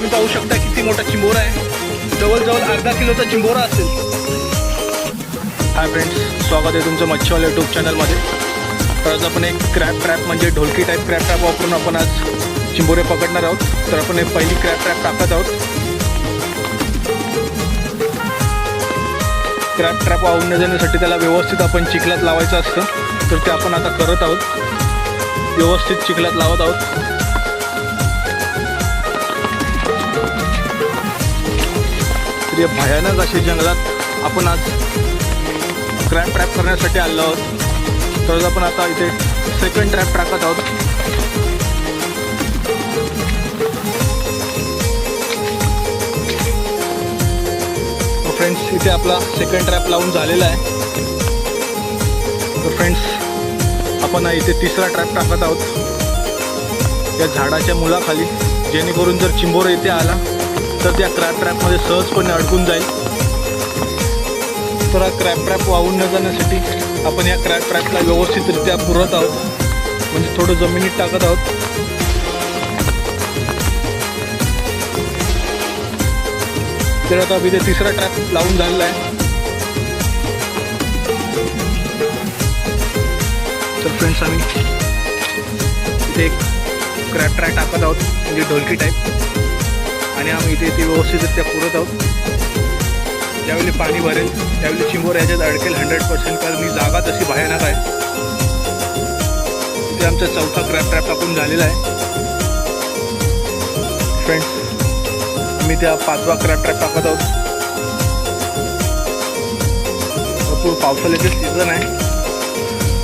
तुम्ही पाहू शकता किती मोठा चिंबोरा आहे. जवळजवळ अर्धा किलोचा चिंबोरा असेल. हाय फ्रेंड्स स्वागत आहे तुमचं मच्छीवाला यूट्यूब चॅनलमध्ये तर आज आपण एक क्रॅप ट्रॅप म्हणजे ढोलकी टाईप क्रॅप ट्रॅप वापरून आपण आज चिंबोरे पकडणार आहोत. तर आपण एक पहिली क्रॅप ट्रॅप टाकत आहोत. क्रॅप ट्रॅप वाहून न जाण्यासाठी त्याला व्यवस्थित आपण चिखलात लावायचं असतं. तर ते आपण आता करत आहोत. व्यवस्थित चिखलात लावत आहोत. तर या भयानक असे जंगलात आपण आज क्रॅप ट्रॅप करण्यासाठी आलो आहोत. तर आपण आता इथे सेकंड ट्रॅप टाकत आहोत. फ्रेंड्स इथे आपला सेकंड ट्रॅप लावून झालेला आहे. तर फ्रेंड्स आपण इथे तिसरा ट्रॅप टाकत आहोत. या झाडाच्या मुलाखाली जेणेकरून जर चिंबोर इथे आला तर त्या क्रॅप ट्रॅपमध्ये सहजपणे अडकून जाईल. तर हा क्रॅप ट्रॅप वाहून न जाण्यासाठी आपण या क्रॅप ट्रॅपला व्यवस्थितरित्या पुरत आहोत. म्हणजे थोडं जमिनीत टाकत आहोत. तर आता इथे तिसरा ट्रॅप लावून झालेला आहे. तर फ्रेंड्स आम्ही इथे एक क्रॅप ट्रॅक टाकत आहोत. म्हणजे ढोलकी टाईप आणि आम्ही इथे ते व्यवस्थितरित्या पुरत आहोत. ज्यावेळी पाणी भरेल त्यावेळी चिंबोर याच्यात अडकेल हंड्रेड पर्सेंट कारण ही जागा तशी भयानक आहे. इथे आमचा चौथा क्रॅप ट्रॅप टाकून झालेला आहे. फ्रेंड्स आम्ही त्या पाचवा क्रॅप ट्रॅप टाकत आहोत. भरपूर पावसाळ्याचे सीझन आहे.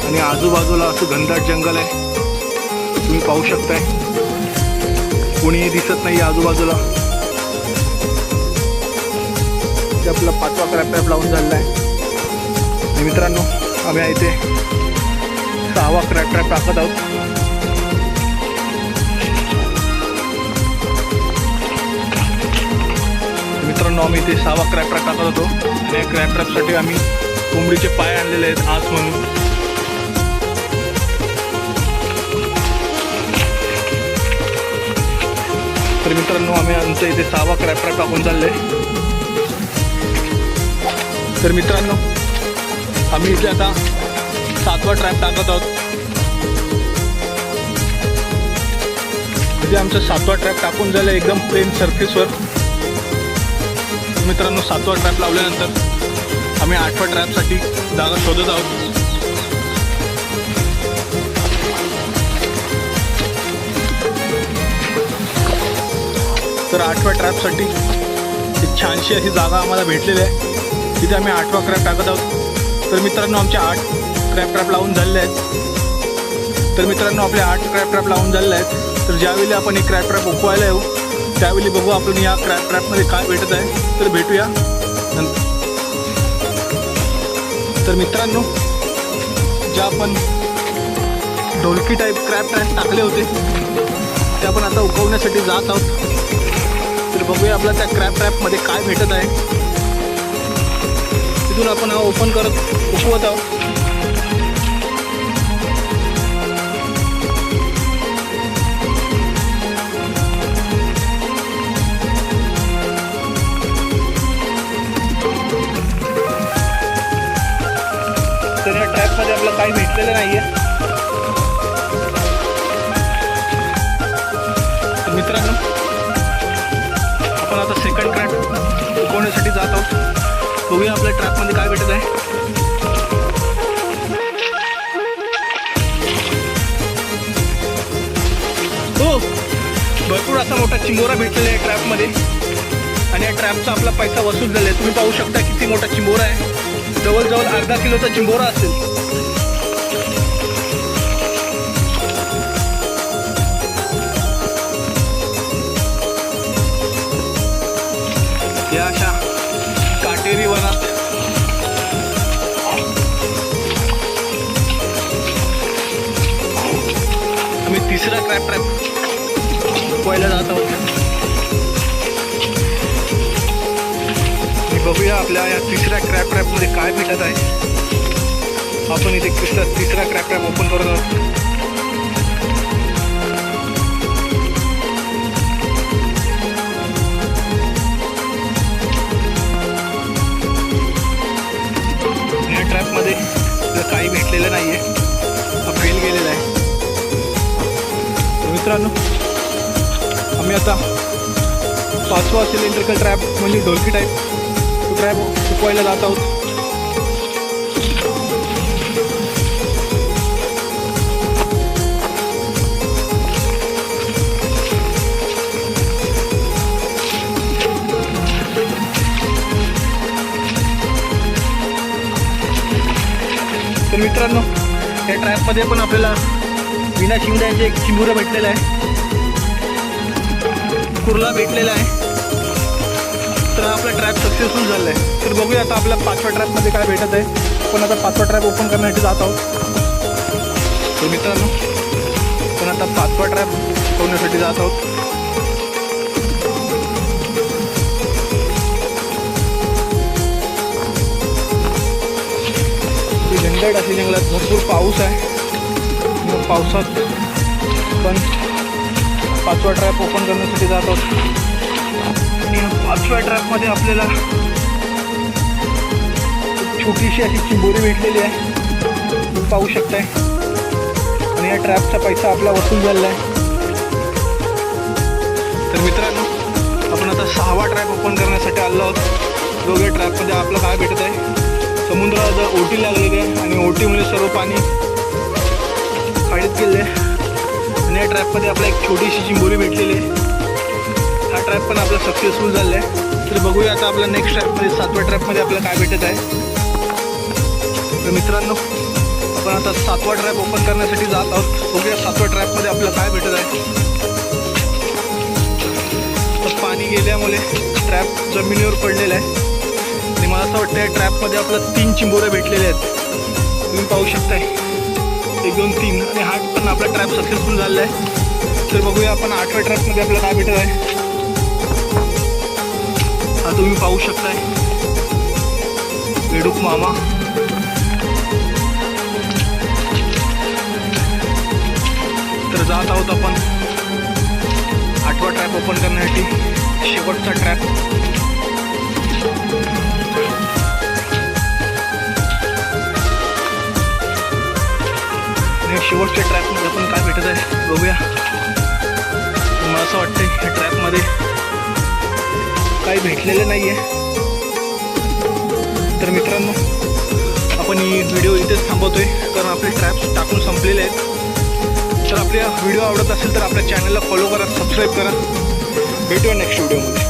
आणि आजूबाजूला असं घनदाट जंगल आहे. तुम्ही पाहू शकताय. कोणीही दिसत नाही आजूबाजूला. इथे आपला पाचवा क्रॅप ट्रॅप लावून झालेला आहे. आणि मित्रांनो आम्ही इथे सहावा क्रॅप ट्रॅप टाकत आहोत. मित्रांनो आम्ही इथे सहावा क्रॅप ट्रॅप टाकत होतो. त्या या क्रॅप ट्रॅपसाठी आम्ही कोंबडीचे पाय आणलेले आहेत आस म्हणून. तर मित्रांनो आम्ही आमच्या इथे सहावा क्रॅप ट्रॅप टाकून चालले तर मित्रांनो आम्ही इथे आता सातवा ट्रॅप टाकत आहोत. इथे आमचा सातवा ट्रॅप टाकून झालं एकदम प्लेन सरफेसवर मित्रांनो सातवा ट्रॅप लावल्यानंतर आम्ही आठव्या ट्रॅपसाठी जागा शोधत आहोत. तर आठव्या ट्रॅपसाठी एक छानशी अशी जागा आम्हाला भेटलेली आहे. तिथे आम्ही आठवा क्रॅप टाकत आहोत. तर मित्रांनो आमचे आठ क्रॅप ट्रॅप लावून झालेले आहेत. तर मित्रांनो आपले आठ क्रॅप ट्रॅप लावून झालेले आहेत. तर ज्यावेळी आपण एक क्रॅप ट्रॅप उकवायला येऊ त्यावेळी बघू आपण या क्रॅप ट्रॅपमध्ये काय भेटत आहे. तर भेटूया. तर मित्रांनो ज्या आपण ढोलकी टाईप क्रॅप ट्रॅप टाकले होते ते आपण आता उकवण्यासाठी जात आहोत. तर बघूया आपल्या त्या क्रॅप ट्रॅपमध्ये काय भेटत आहे. तिथून आपण हा ओपन करत उकवत आहोत. तर या ट्रॅपमध्ये आपलं काही भेटलेलं नाहीये. तर मित्रांनो आपण आता सेकंड क्रॅप उकवण्यासाठी जात आहोत. बघूया आपल्या ट्रॅकमध्ये काय भेटत आहे. हो भरपूर असा मोठा चिंबोरा भेटलेला आहे ट्रॅपमध्ये आणि या ट्रॅपचा आपला पैसा वसूल झाला आहे तुम्ही पाहू शकता किती मोठा चिंबोरा आहे. जवळजवळ अर्धा किलोचा चिंबोरा असेल. या अशा काटेरी वनात आम्ही तिसरा क्रॅप ट्रॅप पहिला जात आहोत बघूया आपल्या या तिसऱ्या क्रॅप ट्रॅपमध्ये काय भेटत आहे. आपण इथे तिसरा तिसरा क्रॅप ट्रॅप ओपन करत आहोत. मित्रांनो आम्ही आता पाचवा सिलेंड्रिकल ट्रॅप म्हणजे ढोलकी टाईप तो ट्रॅप चुकवायला जात आहोत. तर मित्रांनो या ट्रॅपमध्ये पण आपल्याला विना शिंगड्याचे एक चिमुरं भेटलेलं आहे. कुर्ला भेटलेला आहे. तर आपला ट्रॅप सक्सेसफुल झाला आहे तर बघूया आता आपल्या पाचव्या ट्रॅपमध्ये काय भेटत आहे. आपण आता पाचवा ट्रॅप ओपन करण्यासाठी जात आहोत. तर मित्रांनो पण आता पाचवा ट्रॅप होण्यासाठी जात आहोत. ही जंगलात भरपूर पाऊस आहे. पावसात पण पाचवा ट्रॅप ओपन करण्यासाठी जात आहोत आणि पाचव्या ट्रॅपमध्ये आपल्याला छोटीशी अशी चिंबोरी भेटलेली आहे. तुम्ही पाहू शकताय. आणि या ट्रॅपचा पैसा आपला वसूल झालेला आहे. तर मित्रांनो आपण आता सहावा ट्रॅप ओपन करण्यासाठी आलो आहोत. दोघे ट्रॅपमध्ये आपलं काय भेटत आहे समुद्राला ओटी लागलेली आहे आणि ओटीमुळे सर्व पाणी खाडीत गेले. आणि या ट्रॅपमध्ये आपल्याला एक छोटीशी चिंबोरी भेटलेली आहे. हा ट्रॅप पण आपला सक्सेसफुल झाला आहे. तर बघूया आता आपल्या नेक्स्ट ट्रॅपमध्ये सातव्या ट्रॅपमध्ये आपल्याला काय भेटत आहे. तर मित्रांनो आपण आता सातवा ट्रॅप ओपन करण्यासाठी जात आहोत. बघूया सातव्या ट्रॅपमध्ये आपल्याला काय भेटत आहे. पाणी गेल्यामुळे ट्रॅप जमिनीवर पडलेला आहे. आणि मला असं वाटतं या ट्रॅपमध्ये आपल्याला तीन चिंबोऱ्या भेटलेल्या आहेत. तुम्ही पाहू शकताय. एक दोन तीन आणि हा पण आपला ट्रॅप सक्सेसफुल झालेला आहे. तर बघूया आपण आठव्या ट्रॅपमध्ये आपल्याला काय भेटत आहे. हा तुम्ही पाहू शकताय. बेडूक मामा. तर जात आहोत आपण. आठवा ट्रॅप ओपन करण्यासाठी. शेवटचा ट्रॅप बघूया. मला असं वाटतं ह्या ट्रॅपमध्ये काही भेटलेलं नाही आहे तर मित्रांनो आपण ही व्हिडिओ इथेच थांबवतोय. कारण आपले ट्रॅप्स टाकून संपलेले आहेत. तर आपल्या व्हिडिओ आवडत असेल तर आपल्या चॅनलला फॉलो करा सबस्क्राईब करा. भेटूया नेक्स्ट व्हिडिओमध्ये.